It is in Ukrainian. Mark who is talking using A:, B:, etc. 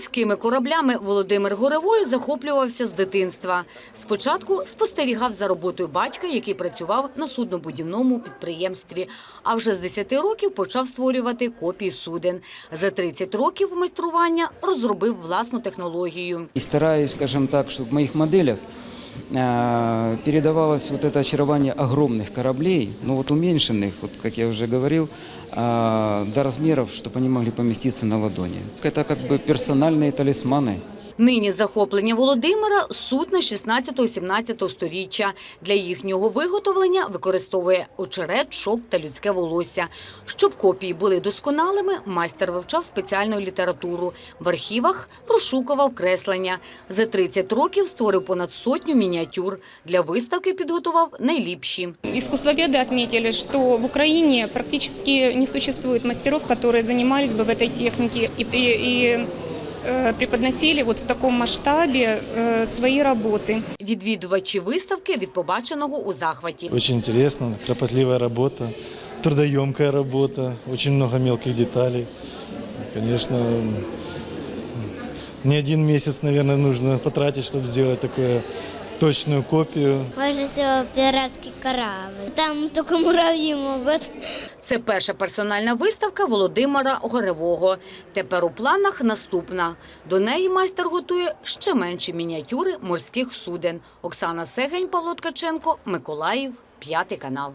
A: Морськими кораблями Володимир Горевой захоплювався з дитинства. Спочатку спостерігав за роботою батька, який працював на суднобудівному підприємстві. А вже з 10 років почав створювати копії суден. За 30 років майстрування розробив власну технологію.
B: І стараюсь, скажімо так, щоб в моїх моделях передавалось вот это очарование огромных кораблей, но вот уменьшенных, вот как я уже говорил, э, до размеров, чтобы они могли поместиться на ладони. Это как бы персональные талисманы.
A: Нині захоплення Володимира – судна 16-17 сторіччя. Для їхнього виготовлення використовує очерет, шовк та людське волосся. Щоб копії були досконалими, майстер вивчав спеціальну літературу. В архівах розшукував креслення. За 30 років створив понад сотню мініатюр. Для виставки підготував найліпші.
C: Искусствоведы отметили, что в Украине практически не существует мастеров, которые занимались бы в этой технике и, и- и, э, преподносили вот в таком масштабе э, свои работы.
A: Відвідувачі виставки від побаченого у захваті.
D: Очень интересно, кропотливая работа, трудоемкая работа, очень много мелких деталей. Конечно, м, не один месяц, наверное, нужно потратить, чтобы сделать такую точную копию.
E: Больше всего пиратский корабль. Там только муравьи могут.
A: Це перша персональна виставка Володимира Горевого. Тепер у планах наступна. До неї майстер готує ще менші мініатюри морських суден. Оксана Сегень, Павло Ткаченко, Миколаїв, п'ятий канал.